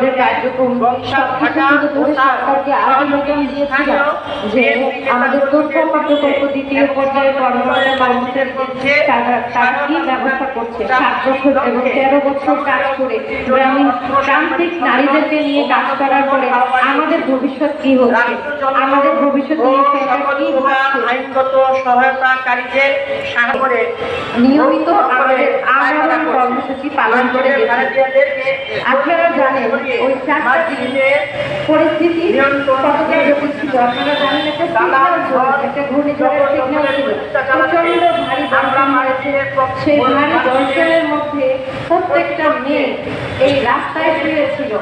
আমাদের কার্যক্রম সবকিছু তুলে ধরে সরকারকে দিয়েছিলাম যে আমাদের তথ্য প্রকল্প দ্বিতীয় পর্যায়ে কর্মকর্তা কর্মচারীদের তারা তারা কি ব্যবস্থা করছে? সাত বছর এবং তেরো বছর কাজ করে গ্রামীণ প্রান্তিক নারীদেরকে নিয়ে কাজ করার পরে আমাদের ভবিষ্যৎ কি হচ্ছে? আমাদের ভবিষ্যৎ নিয়ে সরকার কি আইনগত সহায়তাকারীদের করে নিয়মিত আমাদের আমরণ কর্মসূচি পালন করে আপনারা জানেন ওই পরিস্থিতি কতটা জটিল ছিল আপনারা জানেন একটা সিগন্যাল ছিল একটা ঘূর্ণিঝড়ের সিগন্যাল ছিল। প্রচণ্ড ভারী বর্ষা মারেছে সেই ভারী বর্ষণের মধ্যে প্রত্যেকটা মেয়ে এই রাস্তায় শুয়েছিল।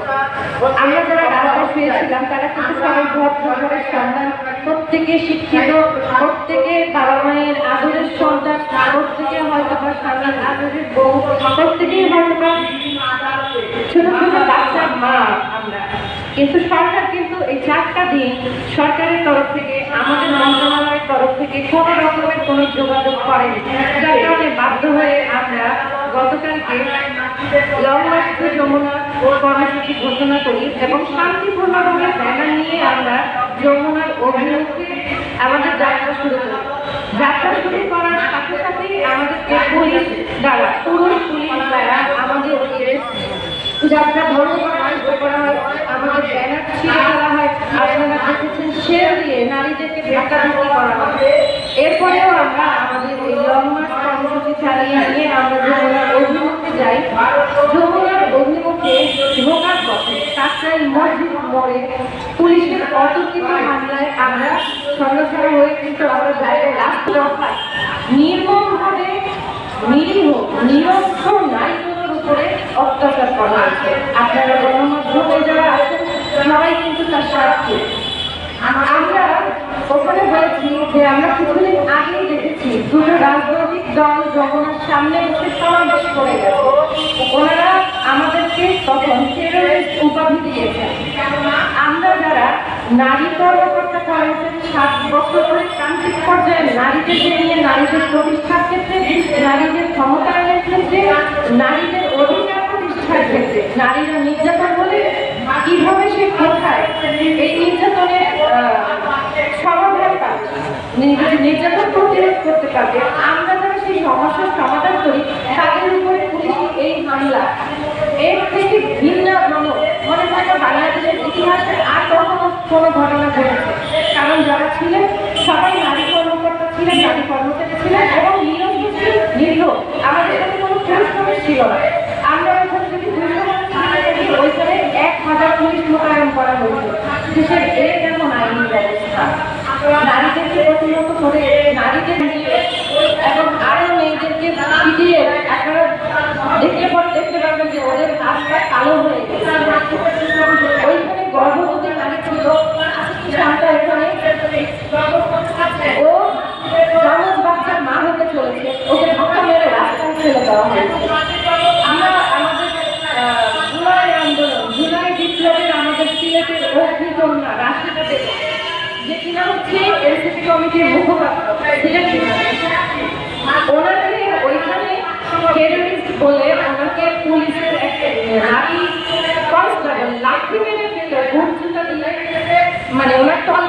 আমরা যারা রাস্তায় শুয়েছিলাম তারা কিন্তু সবাই ভদ্র সন্তান। প্রত্যেকে শিক্ষিত প্রত্যেকে বাবা মায়ের আদরের সন্তান প্রত্যেকে হয়তো বা স্বামীর আদরের বউ প্রত্যেকেই হয়তো কিন্তু সরকার কিন্তু এই চারটা দিন সরকারের তরফ থেকে, আমাদের মন্ত্রণালয়ের তরফ থেকে কোনো রকমের কোনো যোগাযোগ করেনি। যার কারণে বাধ্য হয়ে আমরা গতকালকে লং মার্চ টু যমুনা কর্মসূচি ঘোষণা করি এবং শান্তিপূর্ণভাবে ব্যানার নিয়ে আমরা যমুনার অভিমুখে আমাদের যাত্রা শুরু করি। যাত্রা শুরু করার সাথে সাথেই আমাদেরকে পুলিশ দ্বারা, পুরো পুলিশ দ্বারা আমাদের যাত্রা বন্ধ করা আমাদের ছিঁড়ে ফেলা হয়। আপনারা দেখেছেন দিয়ে নারীদেরকে করা হয়। এরপরেও আমরা আমাদের এই নিয়ে আমরা যমুনার অভিমুখে যাই। যমুনার অভিমুখে ঢোকার পথে মোড়ে পুলিশের অতর্কিত হামলায় আমরা সন্ন্যাসারা হয়ে কিন্তু আমরা জায়গায় লাস্ট দফায় নির্মমভাবে নিরীহ, নিরক্ষর নারীগুলোর উপরে অত্যাচার করা হয়েছে আপনারা গণমাধ্যমে যারা আছেন সবাই আমরা ওখানে বলেছি যে আমরা কিছুদিন আগেই দেখেছি দুটো রাজনৈতিক দল যমুনার সামনে বসে সমাবেশ করে গেছে। ওনারা আমাদেরকে তখন টেরোরিস্ট উপাধি আমরা যারা নারী কর্মকর্তা কর্মচারী সাত বছর ধরে প্রান্তিক পর্যায়ে নারীদেরকে নিয়ে নারীদের প্রতিষ্ঠার ক্ষেত্রে, নারীদের ক্ষমতায়নের ক্ষেত্রে, নারীদের অধিকার প্রতিষ্ঠার ক্ষেত্রে, নারীরা নির্যাতন হলে কীভাবে সে কোথায় এই নির্যাতনের আহ, সমাধান পাবে নির- নির্যাতন প্রতিরোধ করতে পারবে আমরা যারা সেই সমস্যার সমাধান করি তাদের উপরে পুলিশ এই হামলা। এর থেকে ভিন্ন মনে হয় না বাংলাদেশের ইতিহাসে আর কখনো কোনো ঘটনা ঘটেছে। কারণ যারা ছিলেন সবাই নারী কর্মকর্তা ছিলেন নারী কর্মচারী ছিলেন এবং নিরস্ত ছিল আমাদের সাথে কোনো মানুষ ছিল না। আমরা ওখানে যদি থাকি, ওইখানে এক হাজার পুলিশ মোতায়েন করা হয়েছে। দেশের এ যেমন আইনি ব্যবস্থা। নারীদেরকে প্রতিহত করে? নারীদের নিয়ে এবং সিলেটের অগ্নিকন্যা রাশিদা বেগম যে কিনা হচ্ছে এনসিপি কমিটির মুখপাত্র সিলেট ওনাকে ওইখানে টেরোরিস্ট বলে ওনাকে পুলিশের একটা নারী কনস্টেবল লাঠি মেরে ফেলে দিয়ে মানে ওনার তল